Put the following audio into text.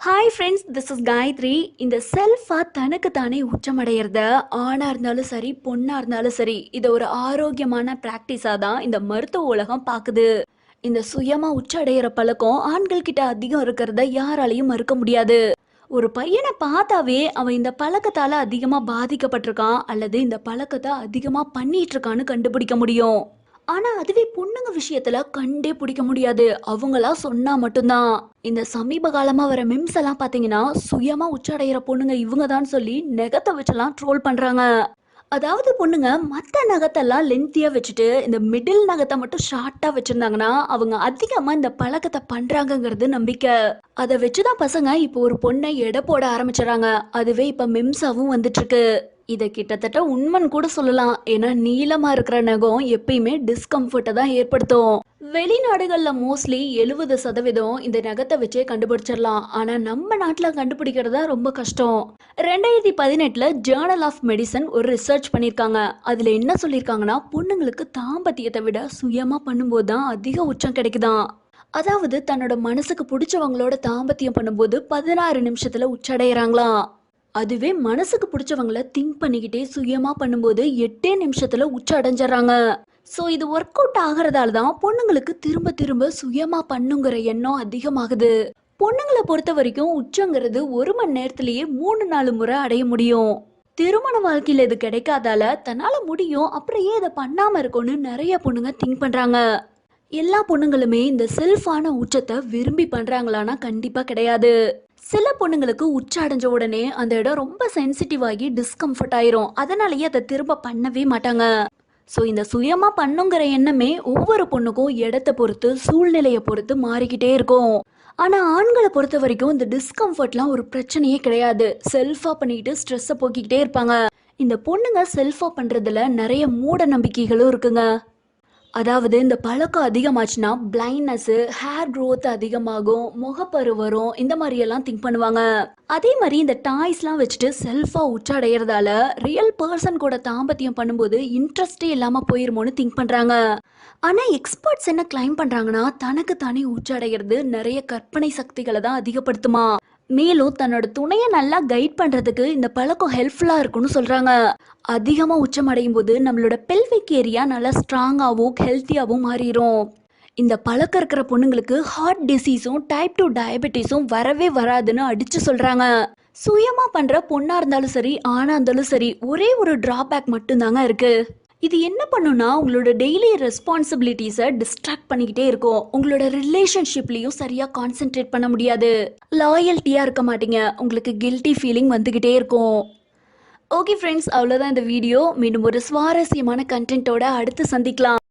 Hi friends this is Gayathri இந்த செல்ஃபாக தனக்கு தானே உச்சமடையிறத ஆணாக இருந்தாலும் சரி பொண்ணாக இருந்தாலும் சரி இதை ஒரு ஆரோக்கியமான ப்ராக்டிஸாக தான் இந்த மருத்துவ உலகம் பார்க்குது. இந்த சுயமாக உச்சடைகிற பழக்கம் ஆண்கள் கிட்ட அதிகம் இருக்கிறத யாராலையும் மறுக்க முடியாது. ஒரு பையனை பார்த்தாவே அவன் இந்த பழக்கத்தால் அதிகமாக பாதிக்கப்பட்டிருக்கான் அல்லது இந்த பழக்கத்தை அதிகமாக பண்ணிட்டு இருக்கான்னு கண்டுபிடிக்க முடியும். ஆனா அதுவே பொண்ணுங்க விஷயத்துல கண்டே பிடிக்க முடியாது. அவங்களா சொன்னா மட்டும்தான். இந்த சமீப காலமா வர மிம்ஸ் எல்லாம் பாத்தீங்கன்னா சுயமா உச்சடைகிற பொண்ணுங்க இவங்க தான் சொல்லி நெகத்தை வச்செல்லாம் ட்ரோல் பண்றாங்க. அதாவது பொண்ணுங்க மற்ற நகத்தெல்லாம் லென்த்தியா வச்சுட்டு இந்த மிடில் நகத்தை மட்டும் ஷார்ட்டா வச்சிருந்தாங்கன்னா அவங்க அதிகமா இந்த பழக்கத்தை பண்றாங்கங்கிறது நம்பிக்கை. அதை வச்சுதான் பசங்க இப்போ ஒரு பொண்ணை எடை போட ஆரம்பிச்சிடறாங்க அதுவே இப்ப மிம்ஸாவும் வந்துட்டு இருக்கு. இதை கிட்டத்தட்ட உண்மைன்னு கூட சொல்லலாம். ஏன்னா நீளமா இருக்கிற நகம் எப்பயுமே டிஸ்கம்ஃபர்ட்டை தான் ஏற்படுத்தும். வெளிநாடுகள்ல மோஸ்ட்லி எழுபது சதவீதம் இந்த நகத்தை வச்சே கண்டுபிடிச்சிடலாம். ஆனா நம்ம நாட்டுல கண்டுபிடிக்கிறதா ரொம்ப கஷ்டம். ரெண்டாயிரத்தி பதினெட்டுல ஜேர்னல் ஆஃப் மெடிசன் ஒரு ரிசர்ச் பண்ணியிருக்காங்க. அதுல என்ன சொல்லியிருக்காங்கன்னா பொண்ணுங்களுக்கு தாம்பத்தியத்தை விட சுயமா பண்ணும்போது தான் அதிக உச்சம் கிடைக்குதான். அதாவது தன்னோட மனசுக்கு பிடிச்சவங்களோட தாம்பத்தியம் பண்ணும்போது பதினாறு நிமிஷத்துல உச்சடைகிறாங்களாம் அதுவே மனசுக்கு பிடிச்சவங்கள திங்க் பண்ணிக்கிட்டே சுயமா பண்ணும்போது எட்டே நிமிஷத்துல உச்ச அடைஞ்சிடறாங்க. ஸோ இது ஒர்க் அவுட் ஆகிறதால தான் பொண்ணுங்களுக்கு திரும்ப திரும்ப சுயமா பண்ணுங்கிற எண்ணம் அதிகமாகுது. பொண்ணுங்களை பொறுத்த வரைக்கும் உச்சங்கிறது ஒரு மணி நேரத்திலேயே மூணு நாலு முறை அடைய முடியும். திருமண வாழ்க்கையில் இது கிடைக்காதால தன்னால முடியும் அப்புறம் ஏன் இதை பண்ணாம இருக்கும்னு நிறைய பொண்ணுங்க திங்க் பண்றாங்க. எல்லா பொண்ணுங்களுமே இந்த செல்ஃபான உச்சத்தை விரும்பி பண்ணுறாங்களான்னா கண்டிப்பா கிடையாது. சில பொண்ணுங்களுக்கு உச்ச அடைஞ்ச உடனே அந்த இடம் ரொம்ப சென்சிட்டிவ் ஆகி டிஸ்கம்ஃபர்ட் ஆயிரும். அதனாலயே அதை திரும்ப பண்ணவே மாட்டாங்க. ஸோ இந்த சுயமா பண்ணுங்கிற எண்ணமே ஒவ்வொரு பொண்ணுக்கும் இடத்த பொறுத்து சூழ்நிலையை பொறுத்து மாறிக்கிட்டே இருக்கும். ஆனா ஆண்களை பொறுத்த வரைக்கும் இந்த டிஸ்கம்ஃபர்ட்லாம் ஒரு பிரச்சனையே கிடையாது. செல்ஃபா பண்ணிக்கிட்டு ஸ்ட்ரெஸ்ஸை போக்கிக்கிட்டே இருப்பாங்க. இந்த பொண்ணுங்க செல்ஃபா பண்றதுல நிறைய மூட நம்பிக்கைகளும் இருக்குங்க. அதாவது இந்த பழக்கம் அதிகமாச்சுன்னா பிளைண்ட்னஸ் ஹேர் க்ரோத் அதிகமாகும் முகப்பரு வரும் இந்த மாதிரி எல்லாம் திங்க் பண்ணுவாங்க. அதே மாதிரி இந்த டாய்ஸ்லாம் வச்சுட்டு செல்ஃபா உச்சடைகிறதால ரியல் பர்சன் கூட தாம்பத்தியம் பண்ணும்போது இன்ட்ரெஸ்டே இல்லாம போயிருமோன்னு திங்க் பண்றாங்க. ஆனா எக்ஸ்பர்ட்ஸ் என்ன கிளைம் பண்றாங்கன்னா தனக்கு தானே உச்சடைகிறது நிறைய கற்பனை சக்திகளை தான் அதிகப்படுத்துமா. மேலும் தன்னோட துணையை நல்லா கைட் பண்ணுறதுக்கு இந்த பழக்கம் ஹெல்ப்ஃபுல்லாக இருக்கும்னு சொல்கிறாங்க அதிகமாக உச்சமடையும் போது நம்மளோட பெல்விக் ஏரியா நல்லா ஸ்ட்ராங்காகவும் ஹெல்த்தியாகவும் மாறிடும் இந்த பழக்கம் இருக்கிற பொண்ணுங்களுக்கு ஹார்ட் டிசீஸும் டைப் டூ டயபெட்டிஸும் வரவே வராதுன்னு அடித்து சொல்கிறாங்க சுயமாக பண்ணுற பொண்ணாக இருந்தாலும் சரி ஆணாக இருந்தாலும் சரி ஒரே ஒரு ட்ராபேக் மட்டும்தாங்க இருக்குது இது என்ன பண்ணுன்னா உங்களோட டெய்லி ரெஸ்பான்சிபிலிட்டிஸை டிஸ்ட்ராக்ட் பண்ணிக்கிட்டே இருக்கும். உங்களோட ரிலேஷன்ஷிப்லையும் சரியாக கான்சென்ட்ரேட் பண்ண முடியாது. லாயல்ட்டியாக இருக்க மாட்டீங்க. உங்களுக்கு கில்ட்டி ஃபீலிங் வந்துக்கிட்டே இருக்கும். ஓகே ஃப்ரெண்ட்ஸ் அவ்வளோதான் இந்த வீடியோ மீண்டும் ஒரு சுவாரஸ்யமான கண்டென்ட்டோட அடுத்து சந்திக்கலாம்.